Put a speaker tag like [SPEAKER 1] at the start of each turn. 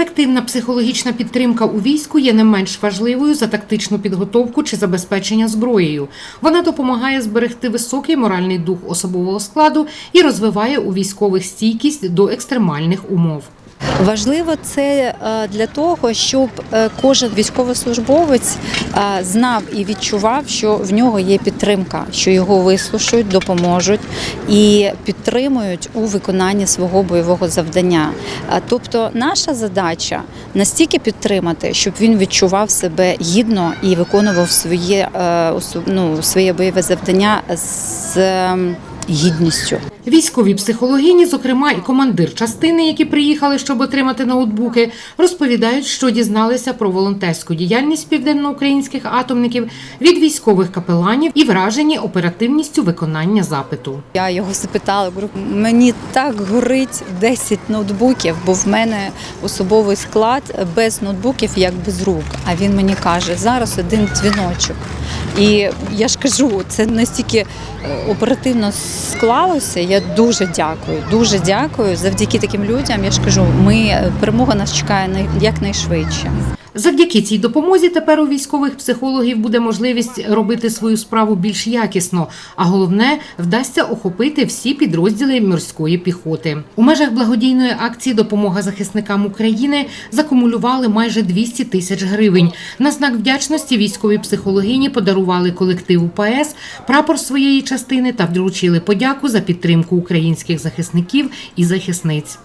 [SPEAKER 1] Ефективна психологічна підтримка у війську є не менш важливою за тактичну підготовку чи забезпечення зброєю. Вона допомагає зберегти високий моральний дух особового складу і розвиває у військових стійкість до екстремальних умов.
[SPEAKER 2] Важливо це е, для того, щоб е, кожен військовослужбовець е, знав і відчував, що в нього є підтримка, що його вислушають, допоможуть і підтримують у виконанні свого бойового завдання. Тобто, наша задача настільки підтримати, щоб він відчував себе гідно і виконував своє, ну, своє бойове завдання з ем, гідністю.
[SPEAKER 1] Військові психологині, зокрема і командир частини, які приїхали, щоб отримати ноутбуки, розповідають, що дізналися про волонтерську діяльність південноукраїнських атомників від військових капеланів і вражені оперативністю виконання запиту.
[SPEAKER 2] Я його запитала, говорю, мені так горить 10 ноутбуків, бо в мене особовий склад без ноутбуків, як без рук. А він мені каже, зараз один дзвіночок. І я ж кажу, це настільки е, оперативно склалося. Я дуже дякую, дуже дякую. Завдяки таким людям. Я ж кажу, ми перемога нас чекає най- якнайшвидше.
[SPEAKER 1] Завдяки цій допомозі тепер у військових психологів буде можливість робити свою справу більш якісно, а головне вдасться охопити всі підрозділи морської піхоти. У межах благодійної акції Допомога захисникам України закумулювали майже 200 тисяч гривень. На знак вдячності військові психологині подарували колективу ПАЕС прапор своєї частини та вручили подяку за підтримку українських захисників і захисниць.